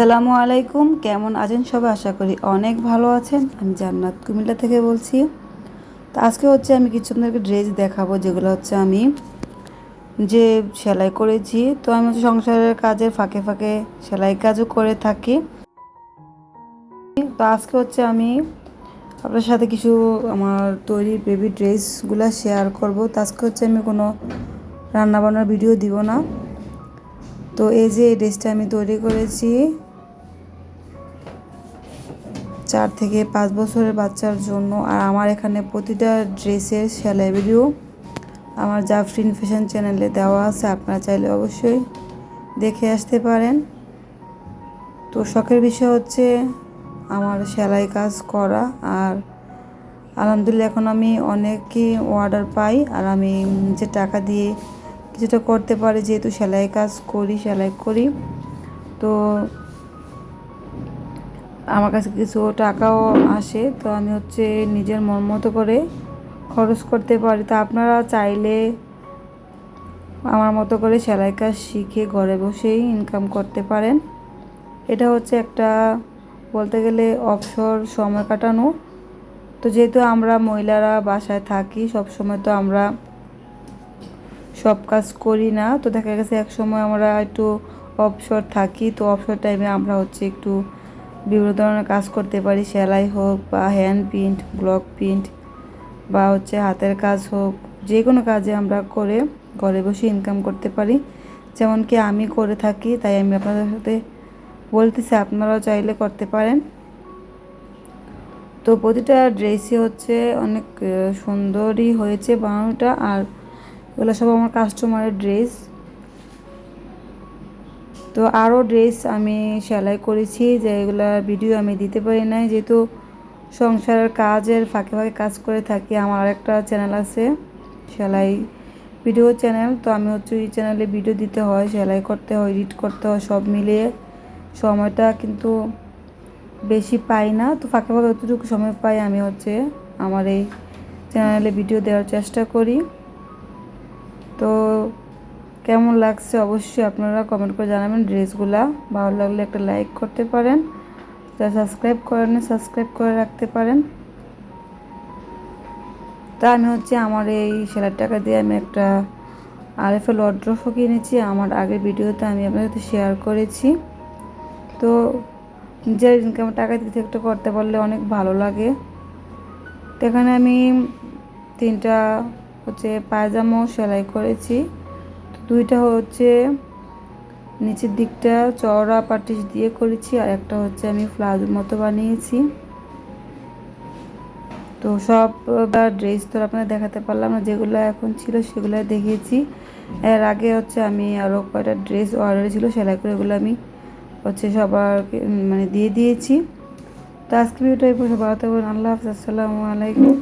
আসসালামু আলাইকুম। কেমন আছেন সবাই? আশা করি অনেক ভালো আছেন। আমি জান্নাত কুমিল্লা থেকে বলছি। তো আজকে হচ্ছে আমি কিছু আপনাদেরকে ড্রেস দেখাবো, যেগুলো হচ্ছে আমি যে সেলাই করেছি। তো আমি হচ্ছে সংসারের কাজের ফাঁকে ফাঁকে সেলাই কাজও করে থাকি। তো আজকে হচ্ছে আমি আপনার সাথে কিছু আমার তৈরি বেবি ড্রেসগুলো শেয়ার করব। তো আজকে হচ্ছে আমি কোনো রান্নাবান্নার ভিডিও দিব না। তো এই যে এই ড্রেসটা আমি তৈরি করেছি চার থেকে পাঁচ বছরের বাচ্চার জন্য আর আমার এখানে প্রতিটা ড্রেসের সেলাই ভিডিও আমার জাফরিন ফ্যাশন চ্যানেলে দেওয়া আছে, আপনারা চাইলে অবশ্যই দেখে আসতে পারেন। তো শখের বিষয় হচ্ছে আমার সেলাই কাজ করা আর আলহামদুলিল্লাহ এখন আমি অনেকই অর্ডার পাই আর আমি যে টাকা দিয়ে কিছুটা করতে পারি, যেহেতু সেলাই কাজ করি, সেলাই করি। তো আমার কাছে কিছু টাকাও আসে, তো আমি হচ্ছে নিজের মন মতো করে খরচ করতে পারি। তো আপনারা চাইলে আমার মতো করে সেলাই কাজ শিখে ঘরে বসেই ইনকাম করতে পারেন। এটা হচ্ছে একটা বলতে গেলে অবসর সময় কাটানো। তো যেহেতু আমরা মহিলারা বাসায় থাকি সব সময় তো আমরা সব কাজ করি না। তো দেখা গেছে এক সময় আমরা একটু অবসর থাকি, তো অবসর টাইমে আমরা হচ্ছে একটু বিভিন্ন ধরনের কাজ করতে পারি, সেলাই হোক বা হ্যান্ড প্রিন্ট ব্লক প্রিন্ট বা হচ্ছে হাতের কাজ হোক, যে কোনো কাজে আমরা করে ঘরে বসে ইনকাম করতে পারি। যেমন কি আমি করে থাকি, তাই আমি আপনাদের সাথে বলতেছি, আপনারাও চাইলে করতে পারেন। তো প্রতিটা ড্রেসই হচ্ছে অনেক সুন্দরই হয়েছে বানানোটা। আর এগুলো সব আমার কাস্টমারের ড্রেস তো আরও ড্রেস আমি সেলাই করেছি যে এগুলোর ভিডিও আমি দিতে পারি নাই। যেহেতু সংসারের কাজের ফাঁকে ফাঁকে কাজ করে থাকি, আমার একটা চ্যানেল আছে, সেলাই ভিডিও চ্যানেল। তো আমি হচ্ছে এই চ্যানেলে ভিডিও দিতে হয়, সেলাই করতে হয়, এডিট করতে হয়, সব মিলিয়ে সময়টা কিন্তু বেশি পাই না। তো ফাঁকে ফাঁকে যতটুকু সময় পাই আমি হচ্ছে আমার এই চ্যানেলে ভিডিও দেওয়ার চেষ্টা করি। তো কেমন লাগছে অবশ্যই আপনারা কমেন্ট করে জানাবেন। ড্রেসগুলা ভালো লাগলে একটা লাইক করতে পারেন। যারা সাবস্ক্রাইব করেন সাবস্ক্রাইব করে রাখতে পারেন। তা আমি হচ্ছে আমার এই সেলার টাকা দিয়ে আমি একটা আর এফ এল অড্রফও কিনেছি আমার আগের ভিডিওতে আমি আপনার সাথে শেয়ার করেছি। তো নিজের ইনকাম টাকা দিতে একটু করতে পারলে অনেক ভালো লাগে। তো এখানে আমি তিনটা হচ্ছে পায়জামাও সেলাই করেছি। দুইটা হচ্ছে নিচের দিকটা চওড়া পাটিস দিয়ে করেছি আর একটা হচ্ছে আমি ফ্লাজোর মতো বানিয়েছি। তো সব ড্রেস তো আপনার দেখাতে পারলাম না, যেগুলো এখন ছিল সেগুলো দেখিয়েছি। এর আগে হচ্ছে আমি আরও কয়টা ড্রেস অর্ডার ছিল সেলাই করে এগুলো আমি হচ্ছে সবার মানে দিয়ে দিয়েছি। তো আজকে ভিডিওটা এই সবাই আল্লাহ হাফিজ, আসসালামু আলাইকুম।